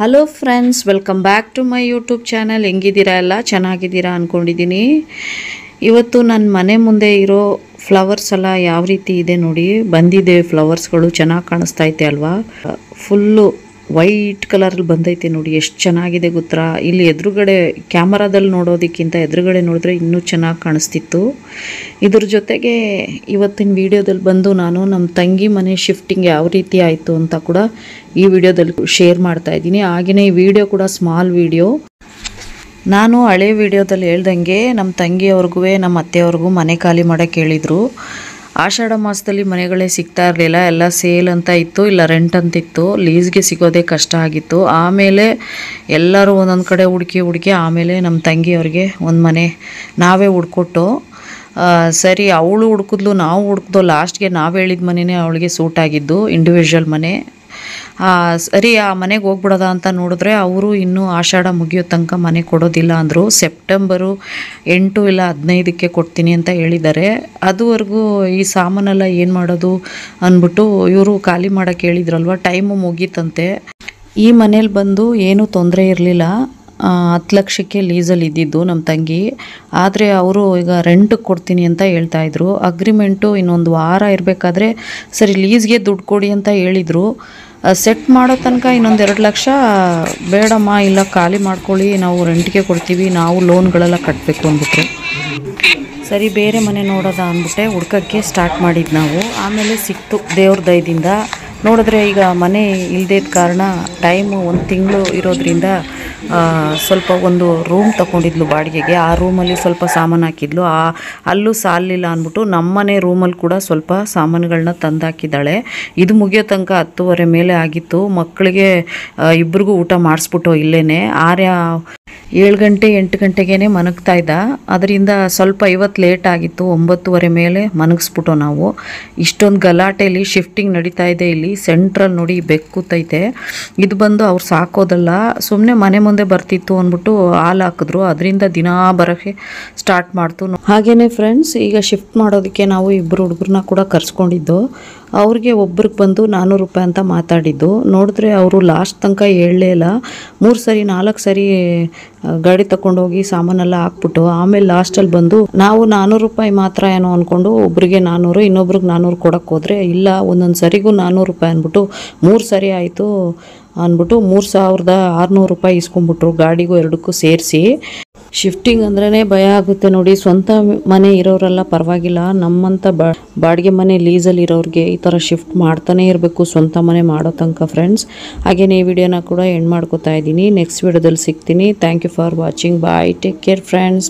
Hello friends welcome back to my YouTube channel ಹೆಂಗಿದ್ದೀರಾ ಎಲ್ಲ? ಚೆನ್ನಾಗಿದ್ದೀರಾ ಅಂದ್ಕೊಂಡಿದ್ದೀನಿ ಇವತ್ತು ನನ್ನ ಮನೆ ಮುಂದೆ ಇರೋ ಫ್ಲವರ್ಸ್ ಎಲ್ಲ ಯಾವ ರೀತಿ ಇದೆ ನೋಡಿ. ಬಂದಿದೆ ಫ್ಲವರ್ಸ್ಗಳು ಚೆನ್ನಾಗಿ ಕಾಣಿಸ್ತಾ ಐತೆ ಅಲ್ವಾ? ಫುಲ್ಲು ವೈಟ್ ಕಲರಲ್ಲಿ ಬಂದೈತೆ ನೋಡಿ, ಎಷ್ಟು ಚೆನ್ನಾಗಿದೆ ಗೊತ್ತಾ? ಇಲ್ಲಿ ಎದುರುಗಡೆ ಕ್ಯಾಮರಾದಲ್ಲಿ ನೋಡೋದಕ್ಕಿಂತ ಎದುರುಗಡೆ ನೋಡಿದ್ರೆ ಇನ್ನೂ ಚೆನ್ನಾಗಿ ಕಾಣಿಸ್ತಿತ್ತು. ಇದ್ರ ಜೊತೆಗೆ ಇವತ್ತಿನ ವಿಡಿಯೋದಲ್ಲಿ ಬಂದು ನಾನು ನಮ್ಮ ತಂಗಿ ಮನೆ ಶಿಫ್ಟಿಂಗ್ ಯಾವ ರೀತಿ ಆಯಿತು ಅಂತ ಕೂಡ ಈ ವಿಡಿಯೋದಲ್ಲಿ ಶೇರ್ ಮಾಡ್ತಾ ಇದ್ದೀನಿ. ಹಾಗೆಯೇ ಈ ವಿಡಿಯೋ ಕೂಡ ಸ್ಮಾಲ್ ವಿಡಿಯೋ. ನಾನು ಹಳೆ ವಿಡಿಯೋದಲ್ಲಿ ಹೇಳ್ದಂಗೆ ನಮ್ಮ ತಂಗಿಯವ್ರಿಗೂ ನಮ್ಮ ಅತ್ತೆಯವ್ರಿಗೂ ಮನೆ ಖಾಲಿ ಮಾಡೋಕ್ಕೆ ಹೇಳಿದರು. ಆಷಾಢ ಮಾಸದಲ್ಲಿ ಮನೆಗಳೇ ಸಿಗ್ತಾ ಇರಲಿಲ್ಲ. ಎಲ್ಲ ಸೇಲ್ ಅಂತ ಇತ್ತು, ಇಲ್ಲ ರೆಂಟ್ ಅಂತ ಇತ್ತು. ಲೀಸ್ಗೆ ಸಿಗೋದೇ ಕಷ್ಟ ಆಗಿತ್ತು. ಆಮೇಲೆ ಎಲ್ಲರೂ ಒಂದೊಂದು ಕಡೆ ಹುಡುಕಿ ಹುಡುಕಿ, ಆಮೇಲೆ ನಮ್ಮ ತಂಗಿಯವ್ರಿಗೆ ಒಂದು ಮನೆ ನಾವೇ ಹುಡ್ಕೊಟ್ಟು ಸರಿ ಅವಳು ಹುಡ್ಕಿದ್ಲು, ನಾವು ಹುಡುಕ್ದೋ ಲಾಸ್ಟ್ಗೆ ನಾವು ಹೇಳಿದ ಮನೆಯೇ ಅವಳಿಗೆ ಸೂಟ್ ಆಗಿದ್ದು ಇಂಡಿವಿಜುವಲ್ ಮನೆ. ಸರಿ, ಆ ಮನೆಗೆ ಹೋಗ್ಬಿಡೋದ ಅಂತ ನೋಡಿದ್ರೆ ಅವರು ಇನ್ನೂ ಆಷಾಢ ಮುಗಿಯೋ ತನಕ ಮನೆ ಕೊಡೋದಿಲ್ಲ ಅಂದರು. ಸೆಪ್ಟೆಂಬರು ಎಂಟು ಇಲ್ಲ ಹದಿನೈದಕ್ಕೆ ಕೊಡ್ತೀನಿ ಅಂತ ಹೇಳಿದ್ದಾರೆ. ಅದುವರೆಗೂ ಈ ಸಾಮಾನೆಲ್ಲ ಏನು ಮಾಡೋದು ಅಂದ್ಬಿಟ್ಟು ಇವರು ಖಾಲಿ ಮಾಡೋಕ್ಕೆ ಹೇಳಿದ್ರಲ್ವ, ಟೈಮು ಮುಗೀತಂತೆ. ಈ ಮನೇಲಿ ಬಂದು ಏನೂ ತೊಂದರೆ ಇರಲಿಲ್ಲ. ಹತ್ತು ಲಕ್ಷಕ್ಕೆ ಲೀಸಲ್ಲಿ ಇದ್ದಿದ್ದು ನಮ್ಮ ತಂಗಿ. ಆದರೆ ಅವರು ಈಗ ರೆಂಟಿಗೆ ಕೊಡ್ತೀನಿ ಅಂತ ಹೇಳ್ತಾ ಇದ್ರು. ಅಗ್ರಿಮೆಂಟು ಇನ್ನೊಂದು ವಾರ ಇರಬೇಕಾದ್ರೆ ಸರಿ ಲೀಸ್ಗೆ ದುಡ್ಡು ಕೊಡಿ ಅಂತ ಹೇಳಿದರು. ಸೆಟ್ ಮಾಡೋ ತನಕ ಇನ್ನೊಂದು ಎರಡು ಲಕ್ಷ, ಬೇಡಮ್ಮ, ಇಲ್ಲ ಖಾಲಿ ಮಾಡ್ಕೊಳ್ಳಿ, ನಾವು ರೆಂಟ್ಗೆ ಕೊಡ್ತೀವಿ, ನಾವು ಲೋನ್ಗಳೆಲ್ಲ ಕಟ್ಟಬೇಕು ಅಂದ್ಬಿಟ್ರು. ಸರಿ, ಬೇರೆ ಮನೆ ನೋಡೋದ ಅಂದ್ಬಿಟ್ಟೆ, ಹುಡ್ಕೋಕ್ಕೆ ಸ್ಟಾರ್ಟ್ ಮಾಡಿದ್ದು ನಾವು. ಆಮೇಲೆ ಸಿಕ್ತು ದೇವ್ರ ದಯದಿಂದ. ನೋಡಿದ್ರೆ ಈಗ ಮನೆ ಇಲ್ಲದೇ ಕಾರಣ ಟೈಮು ಒಂದು ತಿಂಗಳು ಇರೋದ್ರಿಂದ ಸ್ವಲ್ಪ ಒಂದು ರೂಮ್ ತಗೊಂಡಿದ್ಲು ಬಾಡಿಗೆಗೆ. ಆ ರೂಮಲ್ಲಿ ಸ್ವಲ್ಪ ಸಾಮಾನು ಹಾಕಿದ್ಲು. ಆ, ಅಲ್ಲೂ ಸಾಲಿಲ್ಲ ಅಂದ್ಬಿಟ್ಟು ನಮ್ಮನೆ ರೂಮಲ್ಲಿ ಕೂಡ ಸ್ವಲ್ಪ ಸಾಮಾನುಗಳನ್ನ ತಂದಾಕಿದ್ದಾಳೆ. ಇದು ಮುಗಿಯೋ ತನಕ ಹತ್ತುವರೆ ಮೇಲೆ ಆಗಿತ್ತು. ಮಕ್ಕಳಿಗೆ ಇಬ್ರಿಗೂ ಊಟ ಮಾಡಿಸ್ಬಿಟ್ಟು ಇಲ್ಲೇ ಆರ್ಯ ಏಳು ಗಂಟೆ, ಎಂಟು ಗಂಟೆಗೇ ಮನಗ್ತಾ ಇದ್ದ. ಅದರಿಂದ ಸ್ವಲ್ಪ ಇವತ್ತು ಲೇಟ್ ಆಗಿತ್ತು. ಒಂಬತ್ತುವರೆ ಮೇಲೆ ಮನಗಿಸ್ಬಿಟ್ಟು ನಾವು. ಇಷ್ಟೊಂದು ಗಲಾಟೆಯಲ್ಲಿ ಶಿಫ್ಟಿಂಗ್ ನಡೀತಾ ಇದೆ ಇಲ್ಲಿ. ಸೆಂಟ್ರಲ್ ನೋಡಿ ಬೆಕ್ಕುತ್ತೈತೆ ಇದು ಬಂದು ಅವ್ರು ಸಾಕೋದಲ್ಲ. ಸುಮ್ಮನೆ ಮನೆ ಮುಂದೆ ಬರ್ತಿತ್ತು ಅಂದ್ಬಿಟ್ಟು ಹಾಲು ಹಾಕಿದ್ರು. ಅದರಿಂದ ದಿನಾ ಬರೋಕ್ಕೆ ಸ್ಟಾರ್ಟ್ ಮಾಡ್ತು. ಹಾಗೆಯೇ ಫ್ರೆಂಡ್ಸ್ ಈಗ ಶಿಫ್ಟ್ ಮಾಡೋದಕ್ಕೆ ನಾವು ಇಬ್ಬರು ಹುಡುಗರನ್ನ ಕೂಡ ಕರ್ಸ್ಕೊಂಡಿದ್ದು. ಅವ್ರಿಗೆ ಒಬ್ರಿಗೆ ಬಂದು ನಾನ್ನೂರು ರೂಪಾಯಿ ಅಂತ ಮಾತಾಡಿದ್ದು. ನೋಡಿದ್ರೆ ಅವರು ಲಾಸ್ಟ್ ತನಕ ಹೇಳಲೇ ಇಲ್ಲ. ಮೂರು ಸರಿ, ನಾಲ್ಕು ಸರಿ ಗಾಡಿ ತಗೊಂಡೋಗಿ ಸಾಮಾನೆಲ್ಲ ಹಾಕ್ಬಿಟ್ಟು ಆಮೇಲೆ ಲಾಸ್ಟಲ್ಲಿ ಬಂದು ನಾವು ನಾನ್ನೂರು ರೂಪಾಯಿ ಮಾತ್ರ ಏನೋ ಅಂದ್ಕೊಂಡು ಒಬ್ರಿಗೆ ನಾನ್ನೂರು ಇನ್ನೊಬ್ರಿಗೆ ನಾನ್ನೂರು ಕೊಡೋಕ್ಕೆ ಹೋದರೆ ಇಲ್ಲ, ಒಂದೊಂದು ಸರಿಗೂ ನಾನ್ನೂರು ರೂಪಾಯಿ ಅಂದ್ಬಿಟ್ಟು ಮೂರು ಸರಿ ಆಯಿತು ಅಂದ್ಬಿಟ್ಟು ಮೂರು ಸಾವಿರದ ಆರುನೂರು ರೂಪಾಯಿ ಇಸ್ಕೊಂಡ್ಬಿಟ್ರು ಗಾಡಿಗೂ ಎರಡಕ್ಕೂ ಸೇರಿಸಿ. ಶಿಫ್ಟಿಂಗ್ ಅಂದ್ರೇ ಭಯ ಆಗುತ್ತೆ ನೋಡಿ. ಸ್ವಂತ ಮನೆ ಇರೋರೆಲ್ಲ ಪರವಾಗಿಲ್ಲ. ನಮ್ಮಂತ ಬಾಡಿಗೆ ಮನೆ ಲೀಸಲ್ಲಿ ಇರೋರಿಗೆ ಈ ಥರ ಶಿಫ್ಟ್ ಮಾಡ್ತಾನೆ ಇರಬೇಕು. ಸ್ವಂತ ಮನೆ ಮಾಡೋ ತನಕ ಫ್ರೆಂಡ್ಸ್ ಹಾಗೆಯೇ ಈ ವಿಡಿಯೋನ ಕೂಡ ಎಂಡ್ ಮಾಡ್ಕೋತಾ ಇದ್ದೀನಿ. ನೆಕ್ಸ್ಟ್ ವಿಡಿಯೋದಲ್ಲಿ ಸಿಗ್ತೀನಿ. Thank you for watching bye take care friends